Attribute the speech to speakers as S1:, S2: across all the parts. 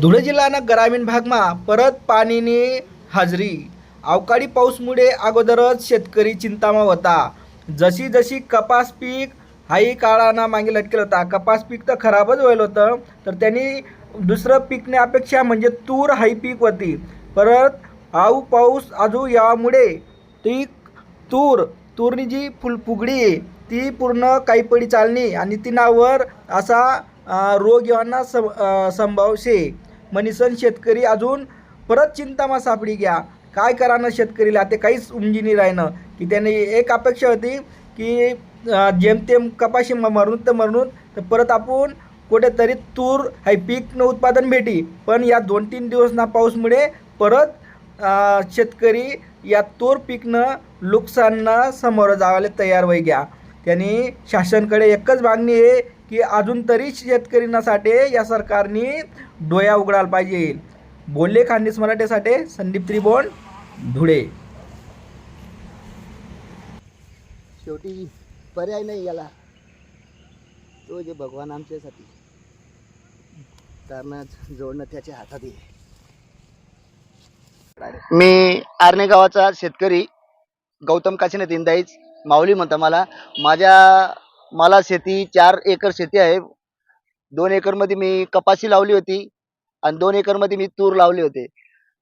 S1: धुळे जिल्ह्यानं ग्रामीण भागमा परत પાણીની हजरी. अवकाळी पाऊसमुळे अगोदरच शेतकरी चिंतामा होता. जशी जशी कपास पीक हाही काळानं मागे लटकेल होता कपास पीक तर खराबच व्हायला होतं तर त्यांनी दुसरं पिकण्यापेक्षा म्हणजे तूर हाई पीक होती. परत आऊ पाऊस आजू यामुळे ती तूर तूरनी जी फुल फुगडी ती पूर्ण काही पडी चालणी आणि तिनावर असा रोग येवांना सं संभाव शे म्हणीसन शेतकरी अजून परत चिंतामा सापडी घ्या काय करानं शेतकरीला? ते काहीच उमजी नाही राहणं की त्याने एक अपेक्षा होती की जेमतेम कपाशी म- मरून तर मरून तर परत आपण कुठेतरी तूर हे पीक न उत्पादन भेटी. पण या दोन तीन दिवस ना पाऊसमुळे परत शेतकरी या तूर पिकनं नुकसानना समोर जावायला तयार व्हाय घ्या त्यांनी शासनकडे एकच मागणी आहे की अजून तरी शेतकरींसाठी या सरकारने डोया उघडायला पाहिजे. बोलले खानदेश मराठीसाठी संदीप त्रिभुवन धुळे.
S2: शेवटी पर्याय नाही याला. तो जे भगवान आमच्यासाठी. तारणाच जोडणं त्याच्या हातात आहे. मी आरणे गावाचा शेतकरी गौतम काशीनाथ इंदाईच. माऊली म्हणता मला माझ्या मला शेती चार एकर शेती आहे. दोन एकरमध्ये मी कपाशी लावली होती आणि दोन एकरमध्ये मी तूर लावले होते.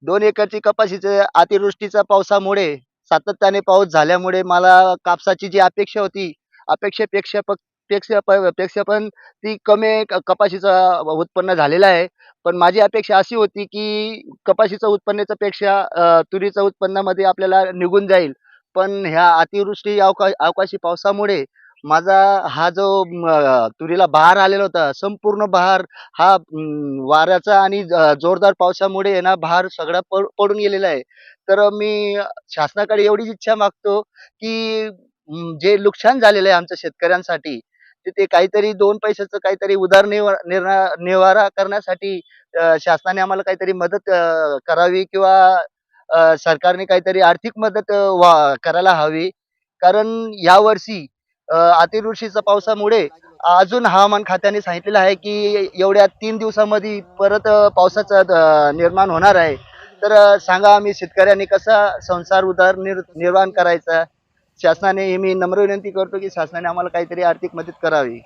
S2: दोन एकरची कपाशीचे अतिवृष्टीचा पावसामुळे सातत्याने पाऊस झाल्यामुळे मला कापसाची जी अपेक्षा होती अपेक्षेपेक्षा प- पेक्षा पेक्षा पण ती कमी क- कपाशीचं उत्पन्न झालेलं आहे. पण माझी अपेक्षा अशी होती की कपाशीचं उत्पन्नाच्या पेक्षा तुरीचं उत्पन्नामध्ये आपल्याला निघून जाईल. पण ह्या अतिवृष्टी अवका अवकाशी पावसामुळे माझा हा जो तुरीला बहार आलेला होता संपूर्ण बहार हा वाऱ्याचा आणि जोरदार पावसामुळे ना बहार सगळा पड पडून गेलेला आहे. तर मी शासनाकडे एवढीच इच्छा मागतो की जे नुकसान झालेलं आहे आमच्या शेतकऱ्यांसाठी ते काहीतरी दोन पैशाचं काहीतरी उदार निवारा करण्यासाठी शासनाने आम्हाला काहीतरी मदत करावी किंवा सरकारने काहीतरी आर्थिक मदत वा करायला हवी. कारण यावर्षी अतिवृष्टीच्या पावसामुळे अजून हवामान खात्याने सांगितलेलं आहे की एवढ्या तीन दिवसामध्ये परत पावसाचा निर्माण होणार आहे. तर सांगा आम्ही शेतकऱ्यांनी कसा संसार उदार निर निर्माण करायचा? शासनाने मी नम्र विनंती करतो की शासनाने आम्हाला काहीतरी आर्थिक मदत करावी.